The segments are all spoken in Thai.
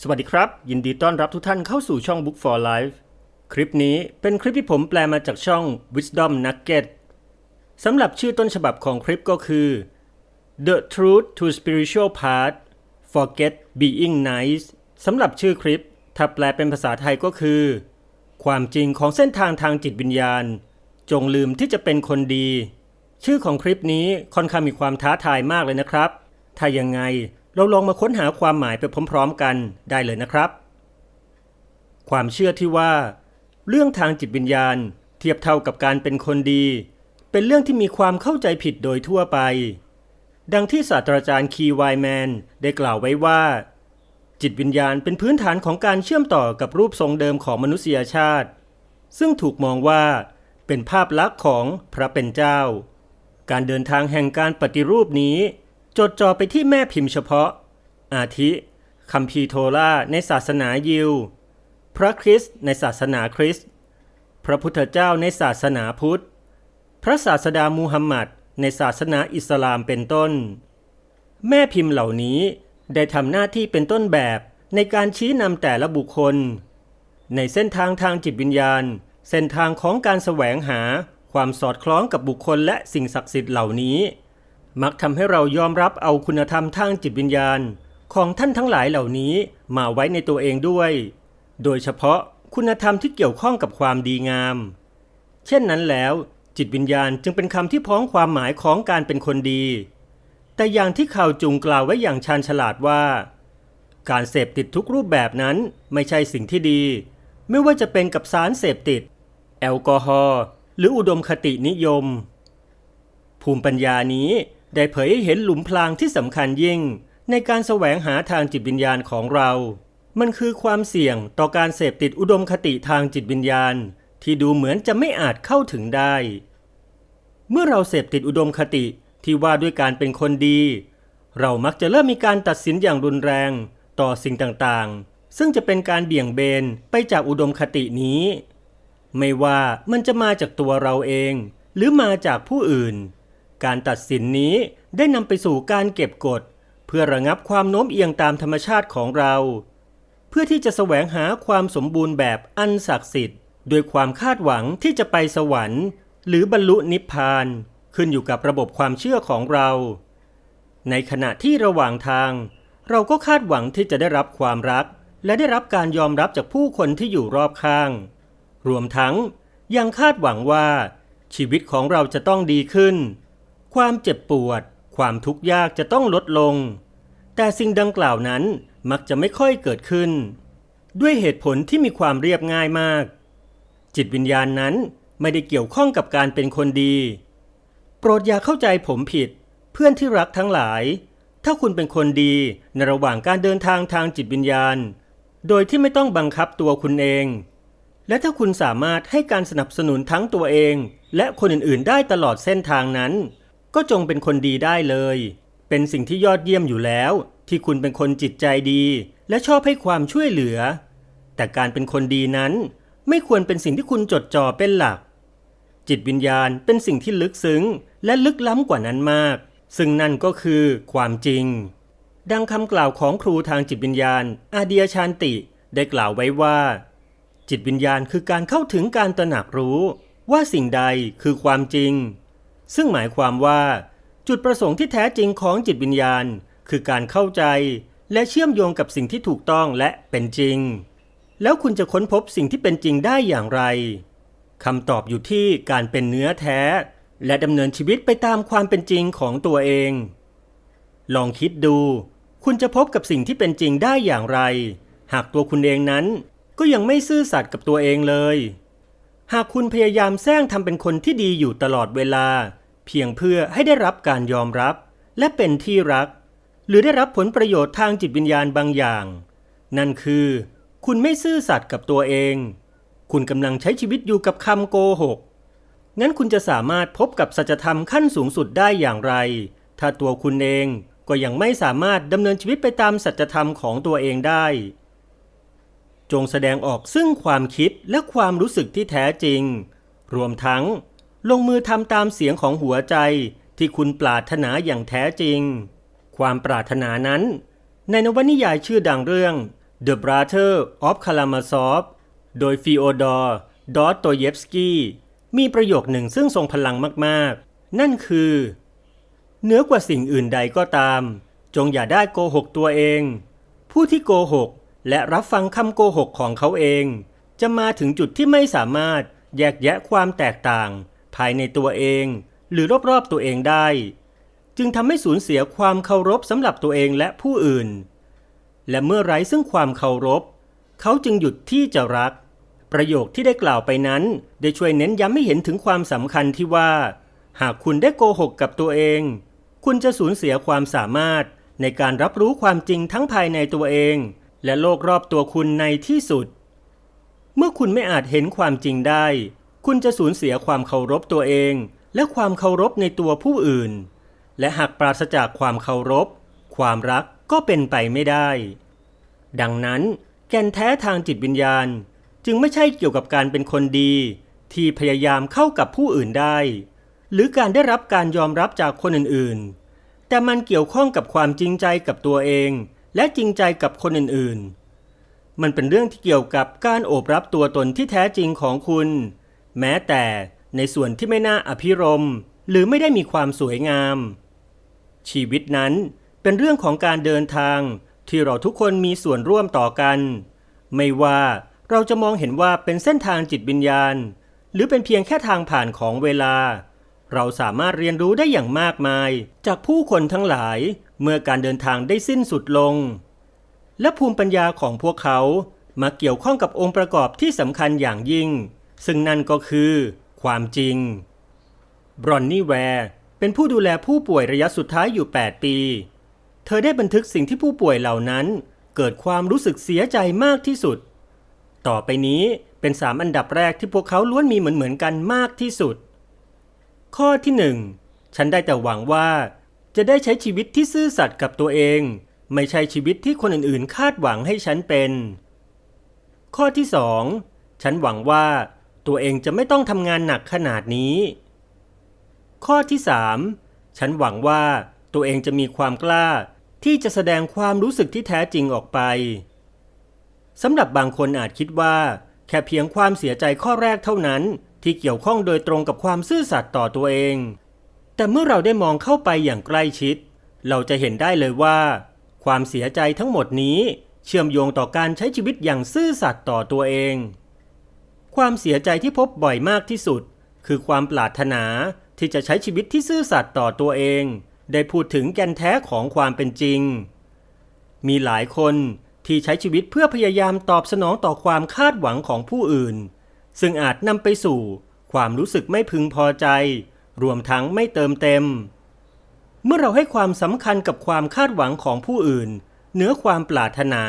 สวัสดีครับ ยินดีต้อนรับทุกท่านเข้าสู่ช่อง Book for Life คลิปนี้เป็นคลิปที่ผมแปลมาจากช่อง Wisdom Nugget สำหรับชื่อต้นฉบับของคลิปก็คือ The Truth to Spiritual Path Forget Being Nice สำหรับชื่อคลิป ถ้าแปลเป็นภาษาไทยก็คือ ความจริงของเส้นทางทางจิตวิญญาณ จงลืมที่จะเป็นคนดี ชื่อของคลิปนี้ค่อนข้างมีความท้าทายมากเลยนะครับ ถ้ายังไง เราลองมาค้นหาความหมายไปพร้อมๆกันได้เลยนะครับ ความเชื่อที่ว่า เรื่องทางจิตวิญญาณ เทียบเท่ากับการเป็นคนดี เป็นเรื่องที่มีความเข้าใจผิดโดยทั่วไป ดังที่ศาสตราจารย์คีไวแมนได้กล่าวไว้ว่า จิตวิญญาณเป็นพื้นฐานของการเชื่อมต่อกับรูปทรงเดิมของมนุษยชาติ ซึ่งถูกมองว่าเป็นภาพลักษณ์ของพระเป็นเจ้า การเดินทางแห่งการปฏิรูปนี้ จดจ่อไปที่แม่พิมพ์เฉพาะ อาทิคัมภีร์โทราในศาสนายิว พระคริสต์ในศาสนาคริสต์ พระพุทธเจ้าในศาสนาพุทธ พระศาสดามูฮัมหมัดในศาสนาอิสลามเป็นต้น แม่พิมพ์เหล่านี้ได้ทำหน้าที่เป็นต้นแบบในการชี้นำแต่ละบุคคล ในเส้นทางทางจิตวิญญาณ เส้นทางของการแสวงหาความสอดคล้องกับบุคคลและสิ่งศักดิ์สิทธิ์เหล่านี้ มักทำให้เรายอมรับเอาคุณธรรมทางจิตวิญญาณ ของท่านทั้งหลายเหล่านี้มาไว้ในตัวเองด้วย โดยเฉพาะคุณธรรมที่เกี่ยวข้องกับความดีงาม เช่นนั้นแล้วจิตวิญญาณจึงเป็นคำที่พ้องความหมายของการเป็นคนดี แต่อย่างที่ข่าวจุงกล่าวไว้อย่างชาญฉลาดว่า การเสพติดทุกรูปแบบนั้นไม่ใช่สิ่งที่ดี ไม่ว่าจะเป็นกับสารเสพติด แอลกอฮอล์หรืออุดมคตินิยม ภูมิปัญญานี้ ได้เผยให้เห็นหลุมพรางที่สำคัญยิ่ง ในการแสวงหาทางจิตวิญญาณของเรา มันคือความเสี่ยงต่อการเสพติดอุดมคติทางจิตวิญญาณ ที่ดูเหมือนจะไม่อาจเข้าถึงได้ เมื่อเราเสพติดอุดมคติที่ว่าด้วยการเป็นคนดี เรามักจะเริ่มมีการตัดสินอย่างรุนแรงต่อสิ่งต่างๆ ซึ่งจะเป็นการเบี่ยงเบนไปจากอุดมคตินี้ ไม่ว่ามันจะมาจากตัวเราเอง หรือมาจากผู้อื่น การตัดสินนี้ได้นำไปสู่การเก็บกด เพื่อระงับความโน้มเอียงตามธรรมชาติของเรา เพื่อที่จะแสวงหาความสมบูรณ์แบบอันศักดิ์สิทธิ์ด้วยความคาดหวังที่จะไปสวรรค์ หรือบรรลุนิพพาน ขึ้นอยู่กับระบบความเชื่อของเรา ในขณะที่ระหว่างทาง เราก็คาดหวังที่จะได้รับความรัก และได้รับการยอมรับจากผู้คนที่อยู่รอบข้าง รวมทั้งยังคาดหวังว่าชีวิตของเราจะต้องดีขึ้น ความเจ็บปวด ความทุกข์ยากจะต้องลดลง แต่สิ่งดังกล่าวนั้นมักจะไม่ค่อยเกิดขึ้น ด้วยเหตุผลที่มีความเรียบง่ายมาก จิตวิญญาณนั้นไม่ได้เกี่ยวข้องกับการเป็นคนดี โปรดอย่าเข้าใจผมผิด เพื่อนที่รักทั้งหลาย ถ้าคุณเป็นคนดีในระหว่างการเดินทางทางจิตวิญญาณ โดยที่ไม่ต้องบังคับตัวคุณเอง และถ้าคุณสามารถให้การสนับสนุนทั้งตัวเอง และคนอื่นๆ ได้ตลอดเส้นทางนั้น ก็จงเป็นคนดีได้เลย เป็นสิ่งที่ยอดเยี่ยมอยู่แล้ว ที่คุณเป็นคนจิตใจดี และชอบให้ความช่วยเหลือ แต่การเป็นคนดีนั้น ไม่ควรเป็นสิ่งที่คุณจดจ่อเป็นหลัก จิตวิญญาณเป็นสิ่งที่ลึกซึ้ง และลึกล้ำกว่านั้นมาก ซึ่งนั่นก็คือความจริง ดังคำกล่าวของครูทางจิตวิญญาณ อาเดียชานติได้กล่าวไว้ว่า จิตวิญญาณคือการเข้าถึงการตระหนักรู้ว่าสิ่งใดคือความจริง ซึ่งหมายความว่า จุดประสงค์ที่แท้จริงของจิตวิญญาณ คือการเข้าใจ และเชื่อมโยงกับสิ่งที่ถูกต้องและเป็นจริง แล้วคุณจะค้นพบสิ่งที่เป็นจริงได้อย่างไรคำตอบอยู่ที่การเป็นเนื้อแท้ และดำเนินชีวิตไปตามความเป็นจริงของตัวเอง ลองคิดดู คุณจะพบกับสิ่งที่เป็นจริงได้อย่างไร หากตัวคุณเองนั้นก็ยังไม่ซื่อสัตย์กับตัวเองเลย หากคุณพยายามแซงทำเป็นคนที่ดีอยู่ตลอดเวลา เพียงเพื่อให้ได้รับการยอมรับ และเป็นที่รัก หรือได้รับผลประโยชน์ทางจิตวิญญาณบางอย่าง นั่นคือ คุณไม่ซื่อสัตย์กับตัวเอง คุณกำลังใช้ชีวิตอยู่กับคำโกหกงั้นคุณจะสามารถพบกับสัจธรรมขั้นสูงสุดได้อย่างไร ถ้าตัวคุณเองก็ยังไม่สามารถดำเนินชีวิตไปตามสัจธรรมของตัวเองได้ จงแสดงออกซึ่งความคิดและความรู้สึกที่แท้จริง รวมทั้ง ลงมือทำตามเสียงของหัวใจที่คุณปรารถนาอย่างแท้จริง ความปรารถนานั้น ในนวนิยายชื่อดังเรื่อง The Brother of Karamazov โดยฟีโอดอร์ดอสโตเยฟสกี้มีประโยคหนึ่งซึ่งทรงพลังมากๆ นั่นคือเหนือกว่าสิ่งอื่นใดก็ตาม จงอย่าได้โกหกตัวเอง ผู้ที่โกหกและรับฟังคำโกหกของเขาเอง จะมาถึงจุดที่ไม่สามารถแยกแยะความแตกต่าง ภายในตัวเอง หรือรอบๆตัวเองได้ จึงทำให้สูญเสียความเคารพสำหรับตัวเองและผู้อื่น และเมื่อไร้ซึ่งความเคารพ เขาจึงหยุดที่จะรัก ประโยคที่ได้กล่าวไปนั้น ได้ช่วยเน้นย้ำให้เห็นถึงความสำคัญที่ว่า หากคุณได้โกหกกับตัวเอง คุณจะสูญเสียความสามารถในการรับรู้ความจริงทั้งภายในตัวเอง และโลกรอบตัวคุณในที่สุด เมื่อคุณไม่อาจเห็นความจริงได้ คุณจะสูญเสียความเคารพตัวเอง และความเคารพในตัวผู้อื่น และหากปราศจากความเคารพ ความรักก็เป็นไปไม่ได้ ดังนั้น แก่นแท้ทางจิตวิญญาณ จึงไม่ใช่เกี่ยวกับการเป็นคนดี ที่พยายามเข้ากับผู้อื่นได้ หรือการได้รับการยอมรับจากคนอื่นๆ แต่มันเกี่ยวข้องกับความจริงใจกับตัวเอง และจริงใจกับคนอื่นๆ มันเป็นเรื่องที่เกี่ยวกับการโอบรับตัวตนที่แท้จริงของคุณ แม้แต่ในส่วนที่ไม่น่าอภิรมหรือไม่ได้มีความสวยงาม ชีวิตนั้นเป็นเรื่องของการเดินทางที่เราทุกคนมีส่วนร่วมต่อกัน ไม่ว่าเราจะมองเห็นว่าเป็นเส้นทางจิตวิญญาณ หรือเป็นเพียงแค่ทางผ่านของเวลา เราสามารถเรียนรู้ได้อย่างมากมาย จากผู้คนทั้งหลายเมื่อการเดินทางได้สิ้นสุดลง และภูมิปัญญาของพวกเขามาเกี่ยวข้องกับองค์ประกอบที่สำคัญอย่างยิ่ง ซึ่งนั่นก็คือ ความจริง บรอนนี่แวร์เป็นผู้ดูแลผู้ป่วยระยะสุดท้ายอยู่ 8 ปี เธอได้บันทึกสิ่งที่ผู้ป่วยเหล่านั้น เกิดความรู้สึกเสียใจมากที่สุด ต่อไปนี้เป็นสามอันดับแรกที่พวกเขาล้วนมีเหมือนเหมือนๆกันมากที่สุด ข้อที่หนึ่งฉันได้แต่หวังว่า จะได้ใช้ชีวิตที่ซื่อสัตย์กับตัวเอง ไม่ใช่ชีวิตที่คนอื่นๆ คาดหวังให้ฉันเป็น ข้อที่สองฉันหวังว่า ตัวเองจะไม่ต้องทำงานหนักขนาดนี้ ข้อที่สามฉันหวังว่าตัวเองจะมีความกล้าที่จะแสดงความรู้สึกที่แท้จริงออกไปสำหรับบางคนอาจคิดว่า แค่เพียงความเสียใจข้อแรกเท่านั้นที่เกี่ยวข้องโดยตรงกับความซื่อสัตย์ต่อตัวเอง แต่เมื่อเราได้มองเข้าไปอย่างใกล้ชิด เราจะเห็นได้เลยว่า ความเสียใจทั้งหมดนี้เชื่อมโยงต่อการใช้ชีวิตอย่างซื่อสัตย์ต่อตัวเอง ความเสียใจที่พบบ่อยมากที่สุด คือความปรารถนาที่จะใช้ชีวิตที่ซื่อสัตย์ต่อตัวเอง ได้พูดถึงแก่นแท้ของความเป็นจริง มีหลายคนที่ใช้ชีวิตเพื่อพยายามตอบสนองต่อความคาดหวังของผู้อื่น ซึ่งอาจนำไปสู่ความรู้สึกไม่พึงพอใจ รวมทั้งไม่เติมเต็ม เมื่อเราให้ความสำคัญกับความคาดหวังของผู้อื่น เหนือความปรารถนา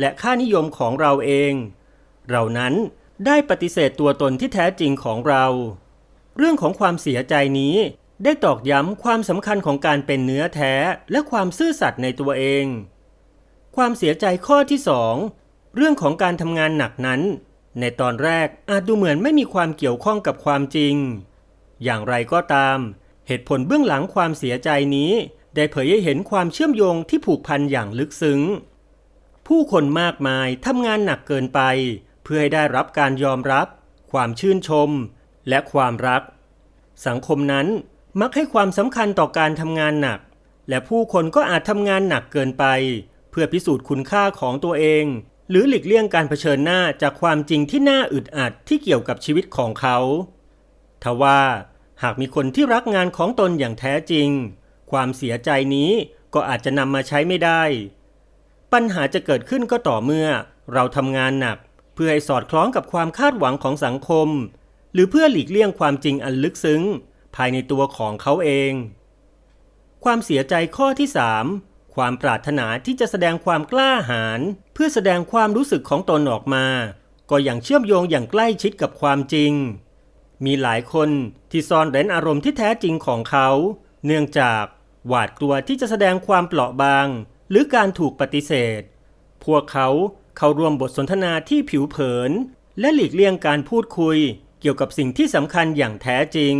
และค่านิยมของเราเอง เรานั้น ได้ปฏิเสธตัวตนที่แท้จริงของเรา เรื่องของความเสียใจนี้ได้ตอกย้ำความสำคัญของการเป็นเนื้อแท้และความซื่อสัตย์ในตัวเอง ความเสียใจข้อที่สองเรื่องของการทำงานหนักนั้น ในตอนแรกอาจดูเหมือนไม่มีความเกี่ยวข้องกับความจริง อย่างไรก็ตาม เหตุผลเบื้องหลังความเสียใจนี้ ได้เผยให้เห็นความเชื่อมโยงที่ผูกพันอย่างลึกซึ้ง ผู้คนมากมายทำงานหนักเกินไป เพื่อให้ได้รับการยอมรับ ความชื่นชม และความรัก สังคมนั้นมักให้ความสำคัญต่อการทำงานหนัก และผู้คนก็อาจทำงานหนักเกินไป เพื่อพิสูจน์คุณค่าของตัวเอง หรือหลีกเลี่ยงการเผชิญหน้าจากความจริงที่น่าอึดอัดที่เกี่ยวกับชีวิตของเขาทว่าหากมีคนที่รักงานของตนอย่างแท้จริง ความเสียใจนี้ก็อาจจะนำมาใช้ไม่ได้ ปัญหาจะเกิดขึ้นก็ต่อเมื่อเราทำงานหนัก พื่อให้สอดคล้องกับความคาดหวังของสังคม หรือเพื่อหลีกเลี่ยงความจริงอันลึกซึ้ง ภายในตัวของเขาเอง ความเสียใจข้อที่ 3 ความปรารถนาที่จะแสดงความกล้าหาญเพื่อแสดงความรู้สึกของตนออกมา ก็ย่างเชื่อมโยงอย่างใกล้ชิดกับความจริง มีหลายคนที่ซ่อนเร้นอารมณ์ที่แท้จริงของเขา เนื่องจากหวาดกลัวที่จะแสดงความเปราะบาง หรือการถูกปฏิเสธ พวกเขา เข้าร่วมบทสนทนาที่ผิวเผิน และหลีกเลี่ยงการพูดคุย เกี่ยวกับสิ่งที่สำคัญอย่างแท้จริง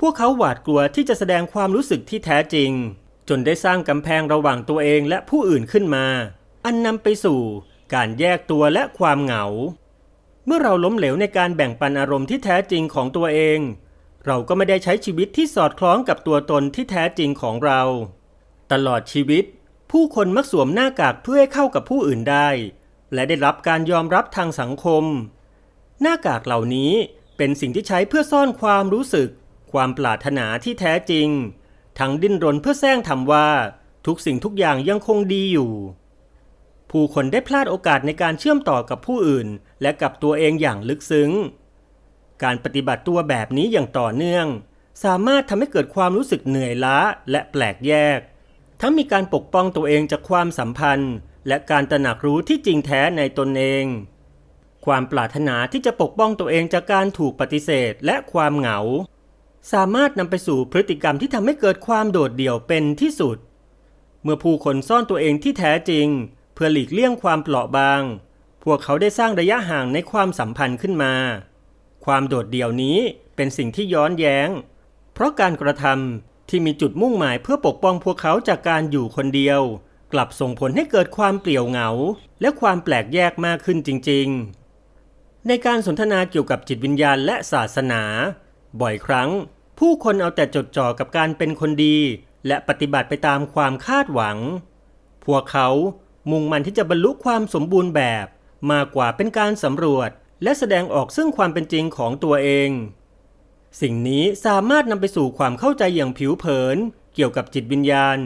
พวกเขาหวาดกลัวที่จะแสดงความรู้สึกที่แท้จริง จนได้สร้างกำแพงระหว่างตัวเองและผู้อื่นขึ้นมา อันนำไปสู่การแยกตัวและความเหงา เมื่อเราล้มเหลวในการแบ่งปันอารมณ์ที่แท้จริงของตัวเอง เราก็ไม่ได้ใช้ชีวิตที่สอดคล้องกับตัวตนที่แท้จริงของเรา ตลอดชีวิต ผู้คนมักสวมหน้ากากเพื่อให้เข้ากับผู้อื่นได้ และได้รับการยอมรับทางสังคม หน้ากากเหล่านี้เป็นสิ่งที่ใช้เพื่อซ่อนความรู้สึก ความปรารถนาที่แท้จริง ทั้งดิ้นรนเพื่อแซงทำว่า ทุกสิ่งทุกอย่างยังคงดีอยู่ ผู้คนได้พลาดโอกาสในการเชื่อมต่อกับผู้อื่น และกับตัวเองอย่างลึกซึ้ง การปฏิบัติตัวแบบนี้อย่างต่อเนื่อง สามารถทำให้เกิดความรู้สึกเหนื่อยล้าและแปลกแยก ทั้งมีการปกป้องตัวเองจากความสัมพันธ์ และการตระหนักรู้ที่จริงแท้ในตนเอง ความปรารถนาที่จะปกป้องตัวเองจากการถูกปฏิเสธและความเหงา สามารถนำไปสู่พฤติกรรมที่ทำให้เกิดความโดดเดี่ยวเป็นที่สุด เมื่อผู้คนซ่อนตัวเองที่แท้จริง เพื่อหลีกเลี่ยงความเปราะบาง พวกเขาได้สร้างระยะห่างในความสัมพันธ์ขึ้นมา ความโดดเดี่ยวนี้เป็นสิ่งที่ย้อนแย้ง เพราะการกระทำ ที่มีจุดมุ่งหมายเพื่อปกป้องพวกเขาจากการอยู่คนเดียว กลับส่งผลให้เกิดความเปลี่ยวเหงา และความแปลกแยกมากขึ้นจริง ๆ ในการสนทนาเกี่ยวกับจิตวิญญาณและศาสนา บ่อยครั้ง ผู้คนเอาแต่จดจ่อกับการเป็นคนดี และปฏิบัติไปตามความคาดหวัง พวกเขามุ่งมันที่จะบรรลุความสมบูรณ์แบบ มากกว่าเป็นการสำรวจ และแสดงออกซึ่งความเป็นจริงของตัวเอง สิ่งนี้สามารถนำไปสู่ความเข้าใจอย่างผิวเผิน เกี่ยวกับจิตวิญญาณ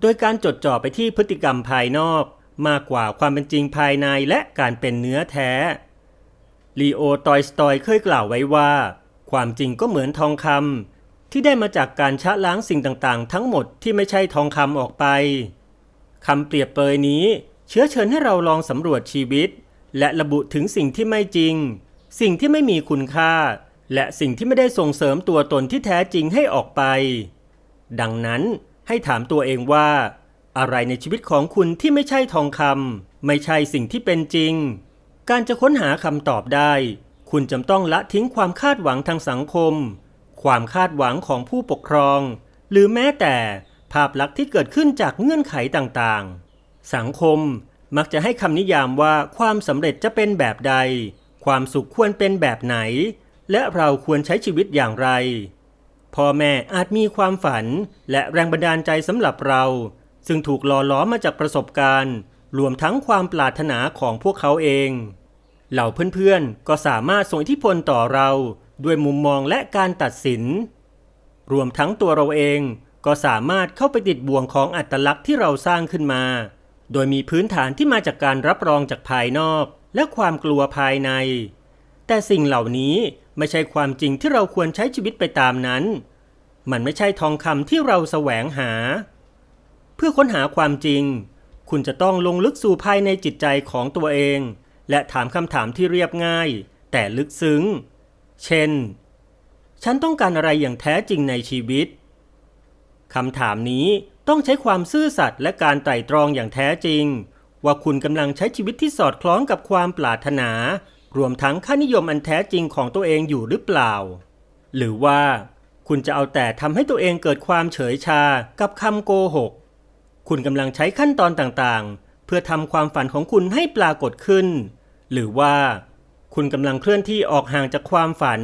โดยการจดจ่อไปที่พฤติกรรมภายนอก มากกว่าความเป็นจริงภายในและการเป็นเนื้อแท้ลีโอตอยสตอยเคยกล่าวไว้ว่า ความจริงก็เหมือนทองคำที่ได้มาจากการชะล้างสิ่งต่างๆ ทั้งหมดที่ไม่ใช่ทองคำออกไปคำเปรียบเปยนี้ เชื้อเชิญให้เราลองสำรวจชีวิต และระบุถึงสิ่งที่ไม่จริง สิ่งที่ไม่มีคุณค่า และสิ่งที่ไม่ได้ส่งเสริมตัวตนที่แท้จริงให้ออกไป ดังนั้นให้ถามตัวเองว่า อะไรในชีวิตของคุณที่ไม่ใช่ทองคำไม่ใช่สิ่งที่เป็นจริง การจะค้นหาคำตอบได้ คุณจำต้องละทิ้งความคาดหวังทางสังคม ความคาดหวังของผู้ปกครอง หรือแม้แต่ภาพลักษณ์ที่เกิดขึ้นจากเงื่อนไขต่างๆ สังคมมักจะให้คำนิยามว่าความสำเร็จจะเป็นแบบใด ความสุขควรเป็นแบบไหน และเราควรใช้ชีวิตอย่างไร พ่อแม่อาจมีความฝันและแรงบันดาลใจสำหรับเรา ซึ่งถูกหล่อล้อมมาจากประสบการณ์ รวมทั้งความปรารถนาของพวกเขาเอง เหล่าเพื่อนๆ ก็สามารถส่งอิทธิพลต่อเราด้วยมุมมองและการตัดสิน รวมทั้งตัวเราเองก็สามารถเข้าไปติดบ่วงของอัตลักษณ์ที่เราสร้างขึ้นมา โดยมีพื้นฐานที่มาจากการรับรองจากภายนอก และความกลัวภายใน แต่สิ่งเหล่านี้ ไม่ใช่ความจริงที่เราควรใช้ชีวิตไปตามนั้น มันไม่ใช่ทองคำที่เราแสวงหา เพื่อค้นหาความจริง คุณจะต้องลงลึกสู่ภายในจิตใจของตัวเอง และถามคำถามที่เรียบง่าย แต่ลึกซึ้ง เช่น ฉันต้องการอะไรอย่างแท้จริงในชีวิตคำถามนี้ต้องใช้ความซื่อสัตย์และการไตร่ตรองอย่างแท้จริง ว่าคุณกำลังใช้ชีวิตที่สอดคล้องกับความปรารถนา รวมทั้งค่านิยมอันแท้จริงของตัวเองอยู่หรือเปล่า หรือว่าคุณจะเอาแต่ทำให้ตัวเองเกิดความเฉยชากับคำโกหก คุณกำลังใช้ขั้นตอนต่างๆ เพื่อทำความฝันของคุณให้ปรากฏขึ้น หรือว่า คุณกำลังเคลื่อนที่ออกห่างจากความฝัน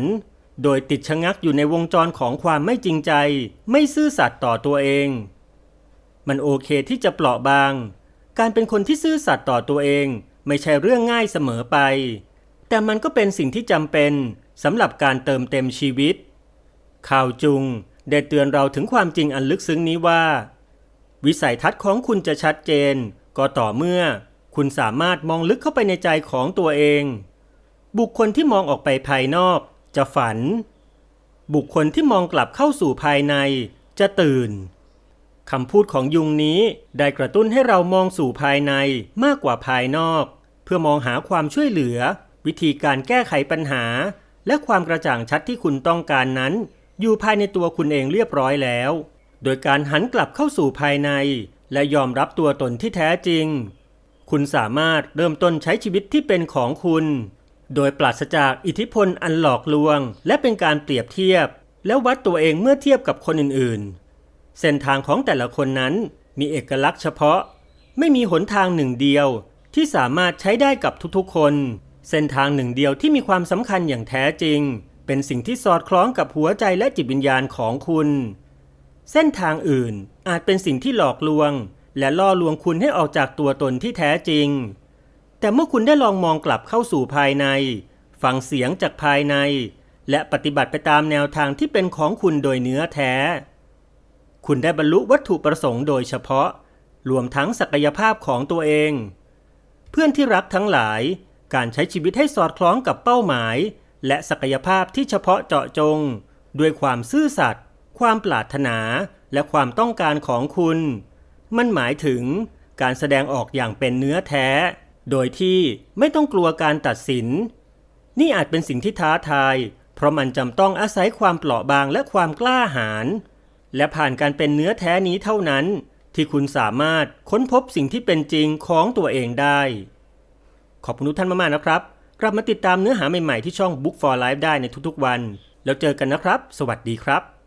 โดยติดชะงักอยู่ในวงจรของความไม่จริงใจ ไม่ซื่อสัตย์ต่อตัวเอง มันโอเคที่จะเปราะบาง การเป็นคนที่ซื่อสัตย์ต่อตัวเอง ไม่ใช่เรื่องง่ายเสมอไป แต่มันก็เป็นสิ่งที่จำเป็นสำหรับการเติมเต็มชีวิต ข่าวจุงได้เตือนเราถึงความจริงอันลึกซึ้งนี้ว่า วิสัยทัศน์ของคุณจะชัดเจน ก็ต่อเมื่อ คุณสามารถมองลึกเข้าไปในใจของตัวเอง บุคคลที่มองออกไปภายนอก จะฝัน บุคคลที่มองกลับเข้าสู่ภายใน จะตื่นคำพูดของยุงนี้ได้กระตุ้นให้เรามองสู่ภายในมากกว่าภายนอก เพื่อมองหาความช่วยเหลือ วิธีการแก้ไขปัญหา และความกระจ่างชัดที่คุณต้องการนั้น อยู่ภายในตัวคุณเองเรียบร้อยแล้ว โดยการหันกลับเข้าสู่ภายใน และยอมรับตัวตนที่แท้จริง คุณสามารถเริ่มต้นใช้ชีวิตที่เป็นของคุณ โดยปราศจากอิทธิพลอันหลอกลวง และเป็นการเปรียบเทียบ และวัดตัวเองเมื่อเทียบกับคนอื่นๆ เส้นทางของแต่ละคนนั้นมีเอกลักษณ์เฉพาะ ไม่มีหนทางหนึ่งเดียวที่สามารถใช้ได้กับทุกๆคน เส้นทางหนึ่งเดียวที่มีความสำคัญอย่างแท้จริง เป็นสิ่งที่สอดคล้องกับหัวใจและจิตวิญญาณของคุณ เส้นทางอื่นอาจเป็นสิ่งที่หลอกลวง และล่อลวงคุณให้ออกจากตัวตนที่แท้จริง แต่เมื่อคุณได้ลองมองกลับเข้าสู่ภายใน ฟังเสียงจากภายใน และปฏิบัติไปตามแนวทางที่เป็นของคุณโดยเนื้อแท้ คุณได้บรรลุวัตถุประสงค์โดยเฉพาะ รวมทั้งศักยภาพของตัวเอง เพื่อนที่รักทั้งหลาย การใช้ชีวิตให้สอดคล้องกับเป้าหมาย และศักยภาพที่เฉพาะเจาะจง ด้วยความซื่อสัตย์ความปรารถนา และความต้องการของคุณ มันหมายถึงการแสดงออกอย่างเป็นเนื้อแท้ โดยที่ไม่ต้องกลัวการตัดสิน นี่อาจเป็นสิ่งที่ท้าทาย เพราะมันจำต้องอาศัยความเปราะบางและความกล้าหาญและผ่านการเป็นเนื้อแท้นี้เท่านั้น ที่คุณสามารถค้นพบสิ่งที่เป็นจริงของตัวเองได้ ขอบคุณทุกท่านมากๆนะครับ กลับมาติดตามเนื้อหาใหม่ๆที่ช่อง Book for Life ได้ในทุกๆวัน แล้วเจอกันนะครับ สวัสดีครับ